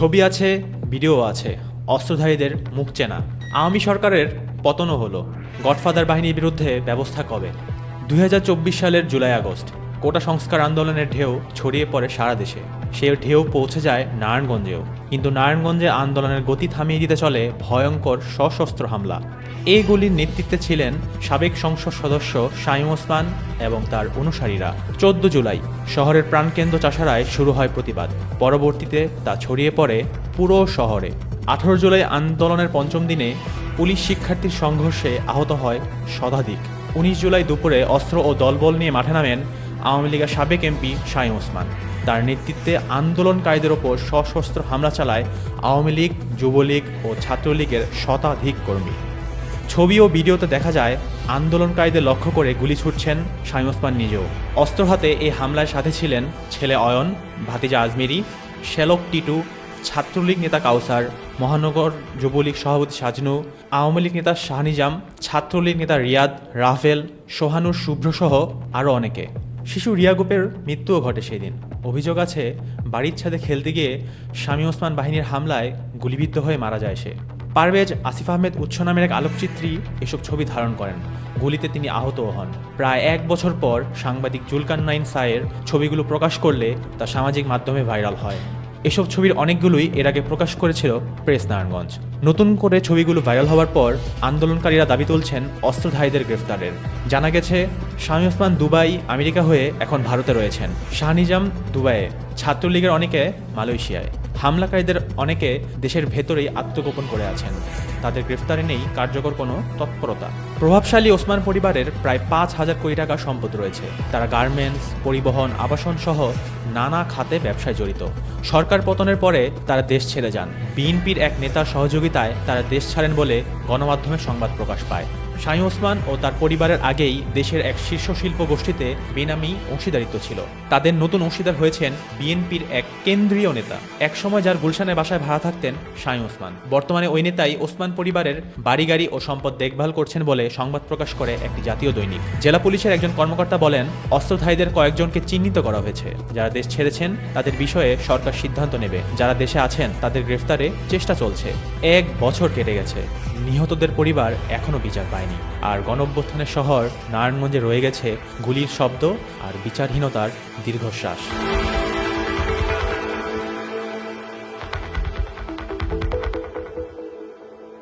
ছবি আছে, ভিডিও আছে, অস্ত্রধারীদের মুখ চেনা। আওয়ামী সরকারের পতনও হলো। গডফাদার বাহিনীর বিরুদ্ধে ব্যবস্থা কবে? দুই হাজার চব্বিশ সালের জুলাই আগস্ট। কোটা সংস্কার আন্দোলনের ঢেউ ছড়িয়ে পড়ে সারা দেশে। সে ঢেউ পৌঁছে যায় নারায়ণগঞ্জেও। কিন্তু নারায়ণগঞ্জে আন্দোলনের গতি থামিয়ে দিতে চলে ভয়ঙ্কর সশস্ত্র হামলা। এই গুলির নেতৃত্বে ছিলেন সাবেক সংসদ সদস্য শাইম ওসমান এবং তার অনুসারীরা। চোদ্দ জুলাই, শহরের প্রাণকেন্দ্র চাষারায় শুরু হয় প্রতিবাদ। পরবর্তীতে তা ছড়িয়ে পড়ে পুরো শহরে। আঠারো জুলাই আন্দোলনের পঞ্চম দিনে পুলিশ শিক্ষার্থীর সংঘর্ষে আহত হয় শতাধিক। উনিশ জুলাই দুপুরে অস্ত্র ও দলবল নিয়ে মাঠে নামেন আওয়ামী লীগের সাবেক এমপি শাহিম ওসমান। তার নেতৃত্বে আন্দোলনকারীদের ওপর সশস্ত্র হামলা চালায় আওয়ামী লীগ, যুবলীগ ও ছাত্রলীগের শতাধিক কর্মী। ছবি ও ভিডিওতে দেখা যায়, আন্দোলনকারীদের লক্ষ্য করে গুলি ছুটছেন শাহিম ওসমান নিজেও। অস্ত্র হাতে এই হামলার সাথে ছিলেন ছেলে অয়ন, ভাতিজা আজমেরি, শ্যালক টিটু, ছাত্রলীগ নেতা কাউসার, মহানগর যুবলীগ সভাপতি সাজনু, আওয়ামী লীগ নেতা শাহনিজাম, ছাত্রলীগ নেতা রিয়াদ, রাফেল, সোহানুর শুভ্রসহ আরও অনেকে। শিশু রিয়া গোপের মৃত্যুও ঘটে সেই দিন অভিযোগ আছে, বাড়ির ছাদে খেলতে গিয়ে স্বামী ওসমান বাহিনীর হামলায় গুলিবিদ্ধ হয়ে মারা যায় সে। পারভেজ আসিফ আহমেদ উচ্চ নামের এক আলোকচিত্রী এসব ছবি ধারণ করেন। গুলিতে তিনি আহতও হন। প্রায় এক বছর পর সাংবাদিক জুলকান নাইন সায়ের ছবিগুলো প্রকাশ করলে তা সামাজিক মাধ্যমে ভাইরাল হয়। এসব ছবির অনেকগুলোই এর আগে প্রকাশ করেছিল প্রেস নারায়ণগঞ্জ। নতুন করে ছবিগুলো ভাইরাল হওয়ার পর আন্দোলনকারীরা দাবি তুলছেন অস্ত্রধারীদের গ্রেফতারের। জানা গেছে শামী ওসমান দুবাই, আমেরিকা হয়ে এখন ভারতে রয়েছেন। শাহনিজাম দুবাইয়ে, ছাত্রলীগের অনেকে মালয়েশিয়ায়। হামলাকারীদের অনেকে দেশের ভেতরেই আত্মগোপন করে আছেন। তাদের গ্রেফতারে নেই কার্যকর কোনো তৎপরতা। প্রভাবশালী ওসমান পরিবারের প্রায় পাঁচ হাজার কোটি টাকা সম্পদ রয়েছে। তারা গার্মেন্টস, পরিবহন, আবাসন সহ নানা খাতে ব্যবসায় জড়িত। সরকার পতনের পরে তারা দেশ ছেড়ে যান। বিএনপির এক নেতার সহযোগিতায় তারা দেশ ছাড়েন বলে গণমাধ্যমে সংবাদ প্রকাশ পায়। শাহী ওসমান ও তার পরিবারের আগেই দেশের এক শীর্ষ শিল্প গোষ্ঠীতে বেনামি অংশীদারিত্ব ছিল। তাদের নতুন অংশীদার হয়েছেন বিএনপির এক কেন্দ্রীয় নেতা। একসময় যার গুলশানের বাসায় ভাড়া থাকতেন শাহী ওসমান। বর্তমানে ওই নেতাই ওসমান পরিবারের বাড়ি, গাড়ি ও সম্পদ দেখভাল করছেন বলে সংবাদ প্রকাশ করে একটি জাতীয় দৈনিক। জেলা পুলিশের একজন কর্মকর্তা বলেন অস্ত্রধারীদের কয়েকজনকে চিহ্নিত করা হয়েছে। যারা দেশ ছেড়েছেন, তাদের বিষয়ে সরকার সিদ্ধান্ত নেবে। যারা দেশে আছেন, তাদের গ্রেফতারে চেষ্টা চলছে। এক বছর কেটে গেছে। নিহতদের পরিবার এখনও বিচার পায়নি। আর গণঅভ্যুত্থানের শহর নারায়ণগঞ্জে রয়ে গেছে গুলির শব্দ আর বিচারহীনতার দীর্ঘশ্বাস।